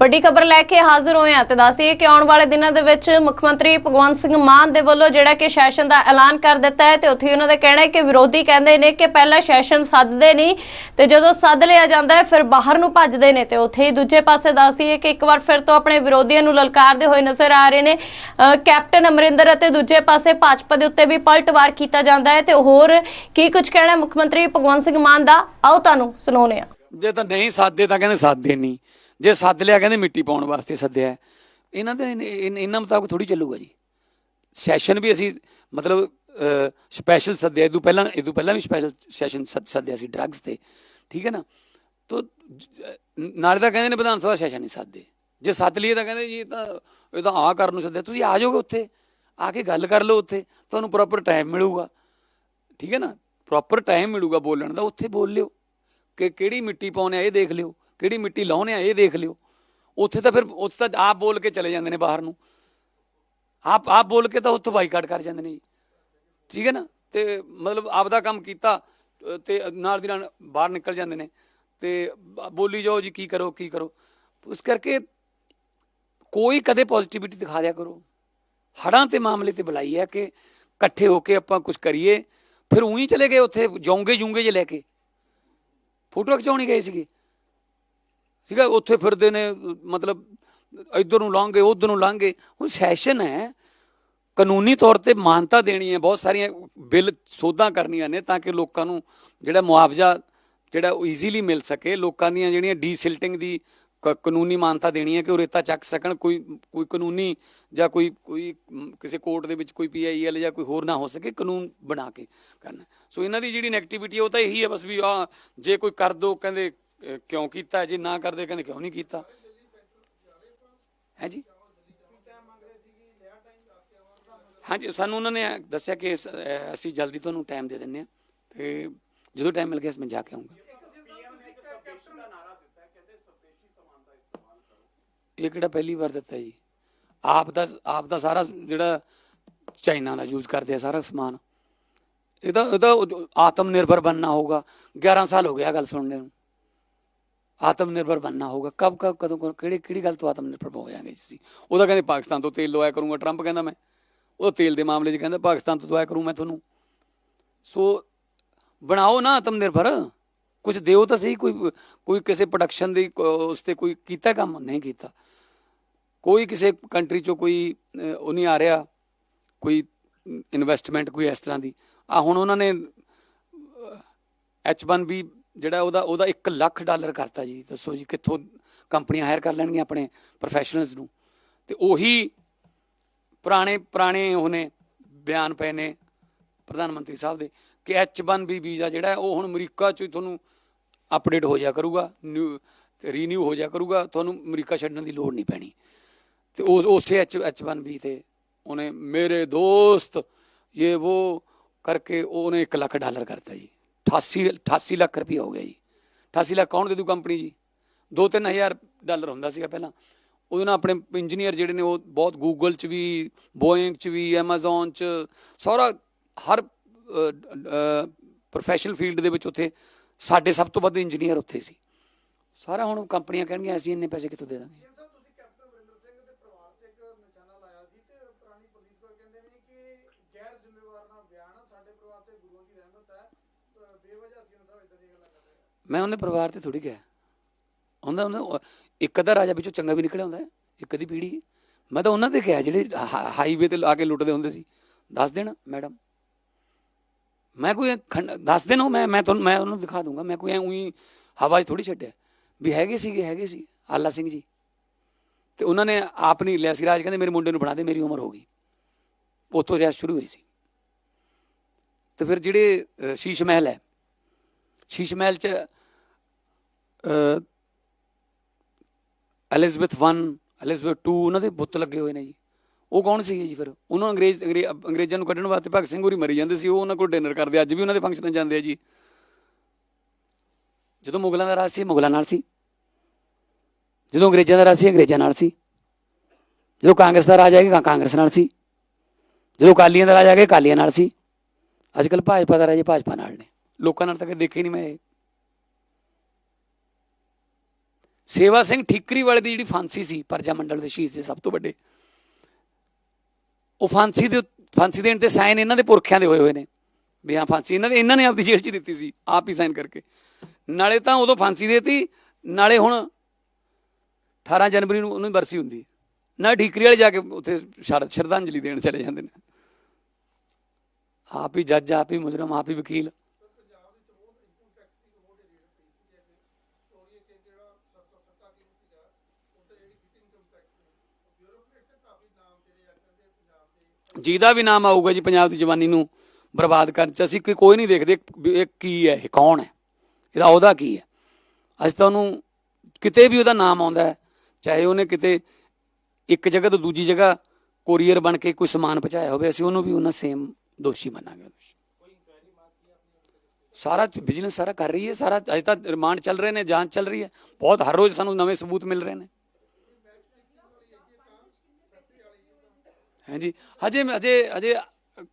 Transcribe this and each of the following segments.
ਵੱਡੀ ਖਬਰ ਲੈ ਕੇ ਹਾਜ਼ਰ ਹੋਏ ਹਾਂ ਤੇ ਦੱਸਦੀਏ ਕਿ ਆਉਣ ਵਾਲੇ ਦਿਨਾਂ ਦੇ ਵਿੱਚ ਮੁੱਖ ਮੰਤਰੀ ਭਗਵੰਤ ਸਿੰਘ ਮਾਨ ਦੇ ਵੱਲੋਂ ਜਿਹੜਾ ਕਿ ਸੈਸ਼ਨ ਦਾ ਐਲਾਨ ਕਰ ਦਿੱਤਾ ਹੈ ਤੇ ਉੱਥੇ ਉਹਨਾਂ ਦਾ ਕਹਿਣਾ ਹੈ ਕਿ ਵਿਰੋਧੀ ਕਹਿੰਦੇ ਨੇ ਕਿ ਪਹਿਲਾਂ ਸੈਸ਼ਨ ਸੱਦਦੇ ਨਹੀਂ ਤੇ ਜਦੋਂ ਸੱਦ ਲਿਆ ਜਾਂਦਾ ਹੈ, ਫਿਰ ਬਾਹਰ ਨੂੰ ਭੱਜਦੇ ਨੇ ਤੇ ਉੱਥੇ ਹੀ ਦੂਜੇ ਪਾਸੇ ਦੱਸਦੀਏ ਕਿ ਇੱਕ ਵਾਰ ਫਿਰ ਤੋਂ ਆਪਣੇ ਵਿਰੋਧੀਆਂ ਨੂੰ ਲਲਕਾਰਦੇ ਹੋਏ ਨਜ਼ਰ ਆ ਰਹੇ ਨੇ। ਕੈਪਟਨ ਅਮਰਿੰਦਰ ਅਤੇ ਦੂਜੇ ਪਾਸੇ ਭਾਜਪਾ ਦੇ ਉੱਤੇ ਵੀ ਪਲਟਵਾਰ ਕੀਤਾ ਜਾਂਦਾ ਹੈ ਤੇ ਹੋਰ ਕੀ ਕੁਝ ਕਹਿਣਾ ਮੁੱਖ ਮੰਤਰੀ ਭਗਵੰਤ ਸਿੰਘ ਮਾਨ ਦਾ? ਆਓ ਤੁਹਾਨੂੰ ਸੁਣਾਉਂਦੇ ਆ ਜੇ ਤਾਂ ਨਹੀਂ ਸਾਦੇ ਤਾਂ ਕਹਿੰਦੇ ਸਾਦੇ ਨਹੀਂ। ਜੇ ਸੱਦ ਲਿਆ ਕਹਿੰਦੇ ਮਿੱਟੀ ਪਾਉਣ ਵਾਸਤੇ ਸੱਦਿਆ ਇਹਨਾਂ ਦੇ ਇਹਨਾਂ ਮੁਤਾਬਕ ਥੋੜੀ ਚੱਲੂਗਾ ਜੀ। ਸੈਸ਼ਨ ਵੀ ਅਸੀਂ ਮਤਲਬ ਸਪੈਸ਼ਲ ਸੱਦਿਆ ਇਹ ਤੋਂ ਪਹਿਲਾਂ ਇਹ ਤੋਂ ਪਹਿਲਾਂ ਵੀ ਸਪੈਸ਼ਲ ਸੈਸ਼ਨ ਸੱਦਿਆ ਸੀ ਡਰੱਗਸ ਤੇ। ਠੀਕ ਹੈ ਨਾ? ਤੋ ਨਾਲੇ ਤਾਂ ਕਹਿੰਦੇ ਨੇ ਵਿਧਾਨ ਸਭਾ ਸੈਸ਼ਨ ਨਹੀਂ ਸੱਦਦੇ। ਜੇ ਸੱਦ ਲਈਏ ਤਾਂ ਕਹਿੰਦੇ ਜੀ ਤਾਂ, ਇਹ ਤਾਂ ਆ ਕਰਨ ਨੂੰ ਸੱਦਿਆ। ਤੁਸੀਂ ਆ ਜਾਓਗੇ ਉੱਥੇ, ਆ ਕੇ ਗੱਲ ਕਰ ਲਓ ਉੱਥੇ, ਤੁਹਾਨੂੰ ਪ੍ਰੋਪਰ ਟਾਈਮ ਮਿਲੂਗਾ। ਠੀਕ ਹੈ ਨਾ? ਪ੍ਰੋਪਰ ਟਾਈਮ ਮਿਲੂਗਾ ਬੋਲਣ ਦਾ, ਉੱਥੇ ਬੋਲ ਲਿਓ। ਕਿ ਕਿਹੜੀ ਮਿੱਟੀ ਪਾਉਣੇ ਆ, ਇਹ ਦੇਖ ਲਿਓ। ਕਿਹੜੀ ਮਿੱਟੀ ਲਾਉਣੇ ਆ ਇਹ ਦੇਖ ਲਿਓ। ਉੱਥੇ ਤਾਂ ਫਿਰ ਉੱਥੇ ਤਾਂ ਆਪ ਬੋਲ ਕੇ ਚਲੇ ਜਾਂਦੇ ਨੇ ਬਾਹਰ ਨੂੰ। ਆਪ ਆਪ ਬੋਲ ਕੇ ਤਾਂ ਉੱਥੋਂ ਬਾਈਕਾਟ ਕਰ ਜਾਂਦੇ ਨੇ ਜੀ। ਠੀਕ ਹੈ ਨਾ? ਤੇ ਮਤਲਬ ਆਪ ਦਾ ਕੰਮ ਕੀਤਾ ਅ, ਤੇ ਨਾਲ ਦੀ ਨਾਲ ਬਾਹਰ ਨਿਕਲ ਜਾਂਦੇ ਨੇ। ਤੇ ਬੋਲੀ ਜਾਓ ਜੀ ਕੀ ਕਰੋ ਕੀ ਕਰੋ। ਇਸ ਕਰਕੇ ਕੋਈ ਕਦੇ ਪੋਜ਼ਿਟਿਵਿਟੀ ਦਿਖਾ ਦਿਆ ਕਰੋ। ਹੜਾਂ ਤੇ ਮਾਮਲੇ ਤੇ ਬੁਲਾਈ ਹੈ ਕਿ ਇਕੱਠੇ ਹੋ ਕੇ ਆਪਾਂ ਕੁਝ ਕਰੀਏ। ਫਿਰ ਉਹੀ ਚਲੇ ਗਏ ਉੱਥੇ ਜੌਂਗੇ ਜੂੰਗੇ ਜੇ ਲੈ ਕੇ। ਫੋਟੋ ਖਿਚਾਉਣੀ ਗਏ ਸੀਗੇ। ਠੀਕ ਹੈ, ਉੱਥੇ ਫਿਰਦੇ ਨੇ, ਮਤਲਬ ਇੱਧਰ ਨੂੰ ਲੰਘੇ ਉੱਧਰ ਨੂੰ ਲੰਘੇ ਹੁਣ ਸੈਸ਼ਨ ਹੈ, ਕਾਨੂੰਨੀ ਤੌਰ ਤੇ ਮਾਨਤਾ ਦੇਣੀ ਹੈ, ਬਹੁਤ ਸਾਰੀਆਂ ਬਿੱਲ ਸੋਧਾਂ ਕਰਨੀਆਂ ਨੇ ਤਾਂ ਕਿ ਲੋਕਾਂ ਨੂੰ ਜਿਹੜਾ ਮੁਆਵਜ਼ਾ ਜਿਹੜਾ ਉਹ ਈਜ਼ੀਲੀ ਮਿਲ ਸਕੇ। ਲੋਕਾਂ ਦੀਆਂ ਜਿਹੜੀਆਂ ਡੀਸਿਲਟਿੰਗ ਦੀ ਕ- ਕਾਨੂੰਨੀ ਮਾਨਤਾ ਦੇਣੀ ਹੈ ਕਿ ਉਹ ਰੇਤਾ ਚੱਕ ਸਕਣ, ਕੋਈ ਕੋਈ ਕਾਨੂੰਨੀ ਜਾਂ ਕੋਈ ਕੋਈ ਕਿਸੇ ਕੋਰਟ ਦੇ ਵਿੱਚ ਕੋਈ ਪੀਆਈਐਲ ਜਾਂ ਕੋਈ ਹੋਰ ਨਾ ਹੋ ਸਕੇ, ਕਾਨੂੰਨ ਬਣਾ ਕੇ ਕਰਨਾ। ਸੋ ਇਹਨਾਂ ਦੀ ਜਿਹੜੀ ਨੈਗੇਟਿਵਿਟੀ ਉਹ ਤਾਂ ਇਹੀ ਹੈ, ਬਸ ਵੀ ਆ ਜੇ ਕੋਈ ਕਰ ਦੋ, ਕਹਿੰਦੇ ਕਿਉਂ ਕੀਤਾ? ਜੇ ਨਾ ਕਰਦੇ, ਕਹਿੰਦੇ ਕਿਉਂ ਨਹੀਂ ਕੀਤਾ? ਹੈ ਜੀ? ਹਾਂਜੀ ਸਾਨੂੰ ਉਹਨਾਂ ਨੇ ਦੱਸਿਆ ਕਿ ਅਸੀਂ ਜਲਦੀ ਤੁਹਾਨੂੰ ਟਾਈਮ ਦੇ ਦਿੰਨੇ ਆ ਤੇ ਜਦੋਂ ਟਾਈਮ ਮਿਲ ਗਿਆ, ਮੈਂ ਜਾ ਕੇ ਆਉਂਗਾ। ਇਹ ਕਿਹੜਾ ਪਹਿਲੀ ਵਾਰ ਦਿੱਤਾ ਜੀ? ਆਪ ਦਾ ਆਪ ਦਾ ਸਾਰਾ ਜਿਹੜਾ ਚਾਈਨਾ ਦਾ ਯੂਜ਼ ਕਰਦੇ ਆ ਸਾਰਾ ਸਮਾਨ। ਇਹਦਾ ਇਹਦਾ ਆਤਮ ਨਿਰਭਰ ਬਣਨਾ ਹੋਗਾ 11 ਸਾਲ ਹੋ ਗਿਆ ਗੱਲ ਸੁਣਨੇ ਨੂੰ। ਆਤਮ ਨਿਰਭਰ ਬਣਨਾ ਹੋਗਾ ਕਬ ਕਬ ਕਦੋਂ ਕਦੋਂ- ਕਿਹੜੀ ਕਿਹੜੀ ਗੱਲ ਤੋਂ ਆਤਮ ਨਿਰਭਰ ਹੋ ਜਾਾਂਗੇ ਜੀ ਉਹਦਾ ਕਹਿੰਦੇ ਪਾਕਿਸਤਾਨ ਤੋਂ ਤੇਲ ਲਵਾਇਆ ਕਰੂੰਗਾ, ਟਰੰਪ ਕਹਿੰਦਾ ਮੈਂ। ਉਹ ਤੇਲ ਦੇ ਮਾਮਲੇ 'ਚ ਕਹਿੰਦਾ ਪਾਕਿਸਤਾਨ ਤੋਂ ਦਵਾਇਆ ਕਰੂੰ ਮੈਂ ਤੁਹਾਨੂੰ। ਸੋ ਬਣਾਓ ਨਾ ਆਤਮ ਨਿਰਭਰ ਕੁਝ ਦਿਓ ਤਾਂ ਸਹੀ, ਕੋਈ ਕੋਈ ਕਿਸੇ ਪ੍ਰੋਡਕਸ਼ਨ ਦੀ ਕ- ਉਸ ਤੇ ਕੋਈ ਕੀਤਾ ਕੰਮ? ਨਹੀਂ ਕੀਤਾ। ਕੋਈ ਕਿਸੇ ਕੰਟਰੀ ਚੋਂ ਕੋਈ ਉਹ ਨਹੀਂ ਆ ਰਿਹਾ। ਕੋਈ ਇਨਵੈਸਟਮੈਂਟ ਕੋਈ ਇਸ ਤਰ੍ਹਾਂ ਦੀ। ਆ ਹੁਣ ਉਹਨਾਂ ਨੇ H1B ਜਿਹੜਾ ਉਹਦਾ ਉਹਦਾ 1 ਲੱਖ ਡਾਲਰ ਕਰਤਾ ਜੀ। ਦੱਸੋ ਜੀ ਕਿੱਥੋਂ ਕੰਪਨੀਆਂ ਹਾਇਰ ਕਰ ਲੈਣਗੀਆਂ ਆਪਣੇ ਪ੍ਰੋਫੈਸ਼ਨਲਸ ਨੂੰ। ਤੇ ਉਹੀ ਪੁਰਾਣੇ ਪੁਰਾਣੇ ਉਹਨੇ ਬਿਆਨ ਪਏ ਨੇ ਪ੍ਰਧਾਨ ਮੰਤਰੀ ਸਾਹਿਬ ਦੇ ਕਿ H1B ਵੀਜ਼ਾ ਜਿਹੜਾ ਉਹ ਹੁਣ ਅਮਰੀਕਾ ਚ ਹੀ ਤੁਹਾਨੂੰ ਅਪਡੇਟ ਹੋ ਜਾ ਕਰੂਗਾ ਨਿਊ ਰੀਨਿਊ ਹੋ ਜਾ ਕਰੂਗਾ, ਤੁਹਾਨੂੰ ਅਮਰੀਕਾ ਛੱਡਣ ਦੀ ਲੋੜ ਨਹੀਂ ਪੈਣੀ। ਤੇ ਉਸ ਉਸੇ H H1B ਤੇ ਉਹਨੇ ਮੇਰੇ ਦੋਸਤ ਇਹ ਉਹ ਕਰਕੇ ਉਹਨੇ 1 ਲੱਖ ਡਾਲਰ ਕਰਤਾ ਜੀ। 88 88 ਲੱਖ ਰੁਪਏ ਹੋ ਗਿਆ ਜੀ। 88 ਲੱਖ ਕੌਣ ਦੇ ਦੂ ਕੰਪਨੀ ਜੀ? 2-3000 ਡਾਲਰ ਹੁੰਦਾ ਸੀਗਾ ਪਹਿਲਾਂ। ਉਹਦੇ ਨਾਲ ਆਪਣੇ ਇੰਜੀਨੀਅਰ ਜਿਹੜੇ ਨੇ, ਉਹ ਬਹੁਤ ਗੂਗਲ 'ਚ ਵੀ ਬੋਇੰਗ 'ਚ ਵੀ ਐਮਾਜ਼ਨ 'ਚ, ਸਾਰਾ ਹਰ ਪ੍ਰੋਫੈਸ਼ਨਲ ਫੀਲਡ ਦੇ ਵਿੱਚ ਉੱਥੇ ਸਾਡੇ ਸਭ ਤੋਂ ਵੱਧ ਇੰਜੀਨੀਅਰ ਉੱਥੇ ਸੀ। ਸਾਰਾ ਹੁਣ ਕੰਪਨੀਆਂ ਕਹਿਣਗੀਆਂ, ਅਸੀਂ ਇੰਨੇ ਪੈਸੇ ਕਿੱਥੋਂ ਦੇ ਦਾਂਗੇ? ਗੈਰ ਜ਼ਿੰਮੇਵਾਰ ਨਾ ਬਿਆਨ ਸਾਡੇ ਪਰਿਵਾਰ ਤੇ ਗੁਰੂਆਂ ਦੀ ਰਹਿਮਤ ਹੈ। ਮੈਂ ਉਹਨੇ ਪਰਿਵਾਰ ਤੇ ਥੋੜੀ ਗਿਆ ਉਹਨਾਂ ਉਹਨਾਂ ਇੱਕ ਅੱਧਾ ਰਾਜਾ ਵਿੱਚੋਂ ਚੰਗਾ ਵੀ ਨਿਕਲਿਆ ਹੁੰਦਾ ਹੈ, ਇੱਕ ਅੱਧੀ ਪੀੜੀ ਮੈਂ ਤਾਂ ਉਹਨਾਂ ਤੇ ਕਿਹਾ, ਜਿਹੜੇ ਹਾਈਵੇ ਤੇ ਲਾ ਕੇ ਲੁੱਟਦੇ ਹੁੰਦੇ ਸੀ। ਦੱਸ ਦੇਣਾ, ਮੈਡਮ। ਮੈਂ ਕੋਈ ਖੰਡ- ਦੱਸ ਦੇਣਾ, ਮੈਂ ਮੈਂ ਤੁਹਾਨੂੰ, ਮੈਂ ਉਹਨੂੰ ਦਿਖਾ ਦੂੰਗਾ। ਮੈਂ ਕੋਈ ਐ ਉਹੀ ਹਵਾ 'ਚ ਥੋੜੀ ਛੱਡਿਆ। ਵੀ ਹੈਗੇ ਸੀਗੇ, ਹੈਗੇ ਸੀ, ਆਲਾ ਸਿੰਘ ਜੀ। ਤੇ ਉਹਨਾਂ ਨੇ ਆਪ ਨਹੀਂ ਲਿਆ ਸੀ। ਰਾਜ ਕਹਿੰਦੇ, ਮੇਰੇ ਮੁੰਡੇ ਨੂੰ ਬਣਾ ਦੇ, ਮੇਰੀ ਉਮਰ ਹੋ ਗਈ। ਉੱਥੋਂ ਰਿਆਸਤ ਸ਼ੁਰੂ ਹੋਈ ਸੀ। ਤੇ ਫਿਰ ਜਿਹੜੇ ਸ਼ੀਸ਼ ਮਹਿਲ ਹੈ। ਸ਼ੀਸ਼ ਮਹਿਲ 'ਚ ਅ, ਐਲਿਜ਼ਬeth 1 ਐਲਿਜ਼ਬeth 2 ਉਹਨਾਂ ਦੇ ਬੁੱਤ ਲੱਗੇ ਹੋਏ ਨੇ ਜੀ। ਉਹ ਕੌਣ ਸੀਗੇ ਜੀ ਫਿਰ? ਉਹਨਾਂ ਅੰਗਰੇਜ਼ ਅੰਗਰੇ- ਅੰਗਰੇਜ਼ਾਂ ਨੂੰ ਕੱਢਣ ਵਾਸਤੇ ਭਗਤ ਸਿੰਘ ਹੋਰੀ ਮਰੀ ਜਾਂਦੇ ਸੀ ਉਹ ਉਹਨਾਂ ਕੋਲ ਡਿਨਰ ਕਰਦੇ ਅੱਜ ਵੀ ਉਹਨਾਂ ਦੇ ਫੰਕਸ਼ਨਾਂ ਜਾਂਦੇ ਆ ਜੀ। ਜਦੋਂ ਮੁਗਲਾਂ ਦਾ ਰਾਜ ਸੀ ਮੁਗਲਾਂ ਨਾਲ ਸੀ। ਜਦੋਂ ਅੰਗਰੇਜ਼ਾਂ ਦਾ ਰਾਜ ਸੀ ਅੰਗਰੇਜ਼ਾਂ ਨਾਲ ਸੀ। ਜਦੋਂ ਕਾਂਗਰਸ ਦਾ ਰਾਜ ਆਏਗਾ ਕਾਂਗਰਸ ਨਾਲ ਸੀ। ਜਦੋਂ ਅਕਾਲੀਆਂ ਦਾ ਰਾਜ ਆਏਗਾ ਅਕਾਲੀਆਂ ਨਾਲ ਸੀ। ਅੱਜ ਕੱਲ ਭਾਜਪਾ ਦਾ ਰਾਜੇ ਭਾਜਪਾ ਨਾਲ ਨੇ। ਲੋਕਾਂ ਨਾਲ ਤਾਂ ਕਦੇ ਦੇਖੇ ਨਹੀਂ ਮੈਂ ਇਹ। ਸੇਵਾ ਸਿੰਘ ਠੀਕਰੀ ਵਾਲੇ ਦੀ ਜਿਹੜੀ ਫਾਂਸੀ ਸੀ, ਪਰਜਾ ਮੰਡਲ ਦੇ ਸ਼ਹੀਦ ਸੀ ਸਭ ਤੋਂ ਵੱਡੇ। ਉਹ ਫਾਂਸੀ ਦੇ ਫਾਂਸੀ ਦੇਣ ਤੇ ਸਾਈਨ ਇਹਨਾਂ ਦੇ ਪੁਰਖਿਆਂ ਦੇ ਹੋਏ ਹੋਏ ਨੇ। ਵੀ ਹਾਂ, ਫਾਂਸੀ ਇਹਨਾਂ ਦੇ, ਇਹਨਾਂ ਨੇ ਆਪਦੀ ਜੇਲ੍ਹ 'ਚ ਹੀ ਦਿੱਤੀ ਸੀ, ਆਪ ਹੀ ਸਾਈਨ ਕਰਕੇ। ਨਾਲੇ ਤਾਂ ਉਦੋਂ ਫਾਂਸੀ ਦੇਤੀ, ਨਾਲੇ ਹੁਣ 18 ਜਨਵਰੀ ਨੂੰ ਉਹਨੂੰ ਬਰਸੀ ਹੁੰਦੀ ਹੈ। ਨਾਲੇ ਠੀਕਰੀ ਵਾਲੇ ਜਾ ਕੇ ਉੱਥੇ ਸ਼ਰ- ਸ਼ਰਧਾਂਜਲੀ ਦੇਣ ਚਲੇ ਜਾਂਦੇ ਨੇ। ਆਪ ਹੀ ਜੱਜ, ਆਪ ਹੀ ਮੁਜਰਮ, ਆਪ ਹੀ ਵਕੀਲ। ਜਿਹਦਾ ਵੀ ਨਾਮ ਆਊਗਾ ਜੀ ਪੰਜਾਬ ਦੀ ਜਵਾਨੀ ਨੂੰ ਬਰਬਾਦ ਕਰਨ ਚ, ਅਸੀਂ ਕੋਈ ਨਹੀਂ ਦੇਖਦੇ ਇਹ ਕੀ ਹੈ, ਇਹ ਕੌਣ ਹੈ? ਇਹਦਾ ਉਹਦਾ ਕੀ ਹੈ? ਅਸੀਂ ਤਾਂ ਉਹਨੂੰ ਕਿਤੇ ਵੀ ਉਹਦਾ ਨਾਮ ਆਉਂਦਾ ਹੈ, ਚਾਹੇ ਉਹਨੇ ਕਿਤੇ ਇੱਕ ਜਗ੍ਹਾ ਤੋਂ ਦੂਜੀ ਜਗ੍ਹਾ ਕੋਰੀਅਰ ਬਣ ਕੇ ਕੋਈ ਸਮਾਨ ਪਹੁੰਚਾਇਆ ਹੋਵੇ, ਅਸੀਂ ਉਹਨੂੰ ਵੀ ਉਹਨਾਂ ਸੇਮ ਦੋਸ਼ੀ ਮੰਨਾਂਗੇ ਸਾਰਾ ਵਿਜੀਲੈਂਸ ਸਾਰਾ ਕਰ ਰਹੀ ਹੈ, ਸਾਰਾ ਅਜੇ ਤਾਂ ਰਿਮਾਂਡ ਚੱਲ ਰਹੇ ਨੇ, ਜਾਂਚ ਚੱਲ ਰਹੀ ਹੈ। ਬਹੁਤ ਹਰ ਰੋਜ਼ ਸਾਨੂੰ ਨਵੇਂ ਸਬੂਤ ਮਿਲ ਰਹੇ ਨੇ। ਹਾਂਜੀ, ਹਜੇ ਹਜੇ ਹਜੇ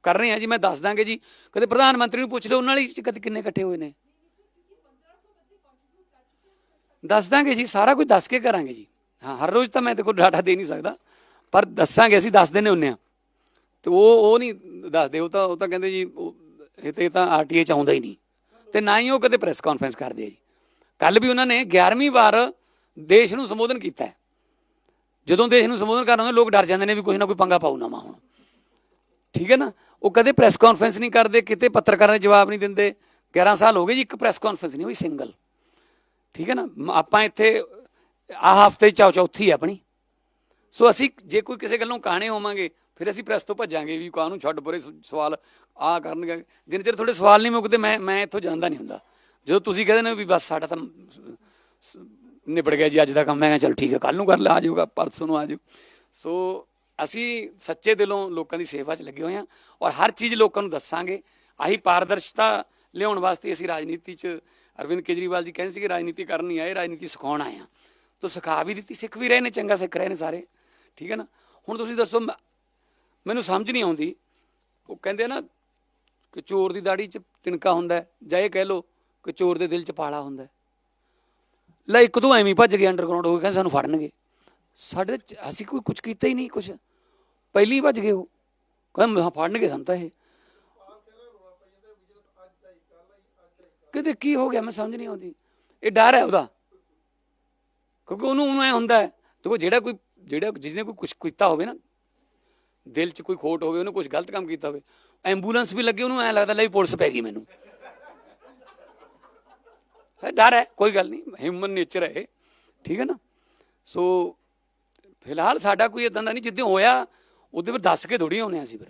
ਕਰ ਰਹੇ ਹਾਂ ਜੀ, ਮੈਂ ਦੱਸ ਦਾਂਗੇ ਜੀ। ਕਦੇ ਪ੍ਰਧਾਨ ਮੰਤਰੀ ਨੂੰ ਪੁੱਛ ਲਓ, ਉਹਨਾਂ ਲਈ ਕਦੇ ਕਿੰਨੇ ਇਕੱਠੇ ਹੋਏ ਨੇ? ਦੱਸ ਦਾਂਗੇ ਜੀ, ਸਾਰਾ ਕੁਝ ਦੱਸ ਕੇ ਕਰਾਂਗੇ ਜੀ। ਹਾਂ, ਹਰ ਰੋਜ਼ ਤਾਂ ਮੈਂ ਦੇਖੋ ਡਾਟਾ ਦੇ ਨਹੀਂ ਸਕਦਾ, ਪਰ ਦੱਸਾਂਗੇ, ਅਸੀਂ ਦੱਸ ਦਿੰਦੇ ਹੁੰਨੇ ਆ ਤੇ ਉਹ ਉਹ ਨਹੀਂ ਦੱਸਦੇ, ਉਹ ਤਾਂ ਉਹ ਤਾਂ ਕਹਿੰਦੇ ਜੀ, ਉਹ ਇਹ ਤੇ ਤਾਂ ਆਰਟੀਏ ਚ ਆਉਂਦਾ ਹੀ ਨਹੀਂ। ਤੇ ਨਾ ਹੀ ਉਹ ਕਦੇ ਪ੍ਰੈਸ ਕਾਨਫਰੰਸ ਕਰਦੇ ਆ ਜੀ। ਕੱਲ ਵੀ ਉਹਨਾਂ ਨੇ 11ਵੀਂ ਵਾਰ ਦੇਸ਼ ਨੂੰ ਸੰਬੋਧਨ ਕੀਤਾ ਹੈ। ਜਦੋਂ ਦੇਸ਼ ਨੂੰ ਸੰਬੋਧਨ ਕਰਨਾ ਹੁੰਦਾ ਲੋਕ ਡਰ ਜਾਂਦੇ ਨੇ ਵੀ ਕੋਈ ਨਾ ਕੋਈ ਪੰਗਾ ਪਾਉ ਨਾ ਮਾ ਹੁਣ। ਠੀਕ ਹੈ ਨਾ? ਉਹ ਕਦੇ ਪ੍ਰੈਸ ਕਾਨਫਰੰਸ ਨਹੀਂ ਕਰਦੇ, ਕਿਤੇ ਪੱਤਰਕਾਰਾਂ ਦੇ ਜਵਾਬ ਨਹੀਂ ਦਿੰਦੇ। 11 ਸਾਲ ਹੋ ਗਏ ਜੀ, ਇੱਕ ਪ੍ਰੈਸ ਕਾਨਫਰੰਸ ਨਹੀਂ ਹੋਈ ਸਿੰਗਲ ਠੀਕ ਹੈ ਨਾ? ਆਪਾਂ ਇੱਥੇ, ਆਹ ਹਫ਼ਤੇ ਚੌ ਚੌਥੀ ਹੈ ਆਪਣੀ। ਸੋ ਅਸੀਂ ਜੇ ਕੋਈ ਕਿਸੇ ਗੱਲੋਂ ਕਾਣੇ ਹੋਵਾਂਗੇ ਫਿਰ ਅਸੀਂ ਪ੍ਰੈਸ ਤੋਂ ਭੱਜਾਂਗੇ ਵੀ ਕਾਹਨੂੰ ਛੱਡ ਪਰੇ ਸਵਾਲ ਆ ਕਰਨਗੇ। ਜਿੰਨੇ ਚਿਰ ਤੁਹਾਡੇ ਸਵਾਲ ਨਹੀਂ ਮੁੱਕਦੇ, ਮੈਂ ਮੈਂ ਇੱਥੋਂ ਜਾਂਦਾ ਨਹੀਂ ਹੁੰਦਾ। ਜਦੋਂ ਤੁਸੀਂ ਕਹਿੰਦੇ ਨੇ ਵੀ ਬਸ ਸਾਡਾ ਤਾਂ ਸ- ਨਿਬੜ ਗਿਆ ਜੀ, ਅੱਜ ਦਾ ਕੰਮ, ਮੈਂ ਕਿਹਾ ਚਲ ਠੀਕ ਹੈ ਕੱਲ ਨੂੰ ਕਰ ਲਾ, ਆ ਜਾਊਗਾ, ਪਰਸੋਂ ਨੂੰ ਆ ਜਾਊ। ਸੋ ਅਸੀਂ ਸੱਚੇ ਦਿਲੋਂ ਲੋਕਾਂ ਦੀ ਸੇਵਾ 'ਚ ਲੱਗੇ ਹੋਏ ਹਾਂ ਔਰ ਹਰ ਚੀਜ਼ ਲੋਕਾਂ ਨੂੰ ਦੱਸਾਂਗੇ। ਆਹੀ ਪਾਰਦਰਸ਼ਤਾ ਲਿਆਉਣ ਵਾਸਤੇ ਅਸੀਂ ਰਾਜਨੀਤੀ 'ਚ ਅਰਵਿੰਦ ਕੇਜਰੀਵਾਲ ਜੀ ਕਹਿੰਦੇ ਸੀ ਕਿ ਰਾਜਨੀਤੀ ਕਰਨ ਨਹੀਂ ਆਏ, ਰਾਜਨੀਤੀ ਸਿਖਾਉਣ ਆਏ ਆ ਤੋ ਸਿਖਾ ਵੀ ਦਿੱਤੀ, ਸਿੱਖ ਵੀ ਰਹੇ ਨੇ, ਚੰਗਾ ਸਿੱਖ ਰਹੇ ਨੇ ਸਾਰੇ। ਠੀਕ ਹੈ ਨਾ? ਹੁਣ ਤੁਸੀਂ ਦੱਸੋ, ਮ- ਮੈਨੂੰ ਸਮਝ ਨਹੀਂ ਆਉਂਦੀ। ਉਹ ਕਹਿੰਦੇ ਨਾ, ਕਿ ਚੋਰ ਦੀ ਦਾੜੀ 'ਚ ਤਿਣਕਾ ਹੁੰਦਾ ਜਾਂ ਇਹ ਕਹਿ ਲੋ ਕਿ ਚੋਰ ਦੇ ਦਿਲ 'ਚ ਪਾਲਾ ਹੁੰਦਾ ਲੈ, ਇੱਕ ਦੋ ਐਵੇਂ ਭੱਜ ਗਏ ਅੰਡਰਗਰਾਉਂਡ ਹੋ ਗਏ ਕਹਿੰਦੇ ਸਾਨੂੰ ਫੜਨਗੇ। ਸਾਡੇ ਅਸੀਂ ਕੋਈ ਕੁਝ ਕੀਤਾ ਹੀ ਨਹੀਂ ਕੁਝ ਪਹਿਲੀ ਭੱਜ ਗਏ ਉਹ। ਕਹਿੰਦੇ ਹਾਂ ਫੜਨਗੇ ਸਾਨੂੰ ਤਾਂ ਇਹ। ਕਿਤੇ ਕੀ ਹੋ ਗਿਆ, ਮੈਂ ਸਮਝ ਨਹੀਂ ਆਉਂਦੀ। ਇਹ ਡਰ ਹੈ ਉਹਦਾ। ਕਿਉਂਕਿ ਉਹਨੂੰ ਉਹਨੂੰ ਐ ਹੁੰਦਾ ਹੈ, ਦੇਖੋ ਜਿਹੜਾ ਕੋਈ, ਜਿਹੜਾ ਜਿਹਨੇ ਕੋਈ ਕੁਝ ਕੀਤਾ ਹੋਵੇ ਨਾ ਦਿਲ 'ਚ ਕੋਈ ਖੋਟ ਹੋਵੇ, ਉਹਨੇ ਕੁਝ ਗਲਤ ਕੰਮ ਕੀਤਾ ਹੋਵੇ, ਐਂਬੂਲੈਂਸ ਵੀ ਲੱਗੇ, ਉਹਨੂੰ ਐ ਲੱਗਦਾ ਲੈ ਪੁਲਿਸ ਪੈ ਗਈ ਮੈਨੂੰ। ਡਰ ਹੈ, ਕੋਈ ਗੱਲ ਨਹੀਂ ਹਿਊਮਨ ਨੇਚਰ ਹੈ ਇਹ, ਠੀਕ ਹੈ ਨਾ? ਸੋ ਫਿਲਹਾਲ ਸਾਡਾ ਕੋਈ ਇਦਾਂ ਦਾ ਨਹੀਂ, ਜਿੱਦਾਂ ਹੋਇਆ, ਉਹਦੇ ਪਰ ਦੱਸ ਕੇ ਥੋੜੀ ਆਉਨੇ ਸੀ ਫਿਰ।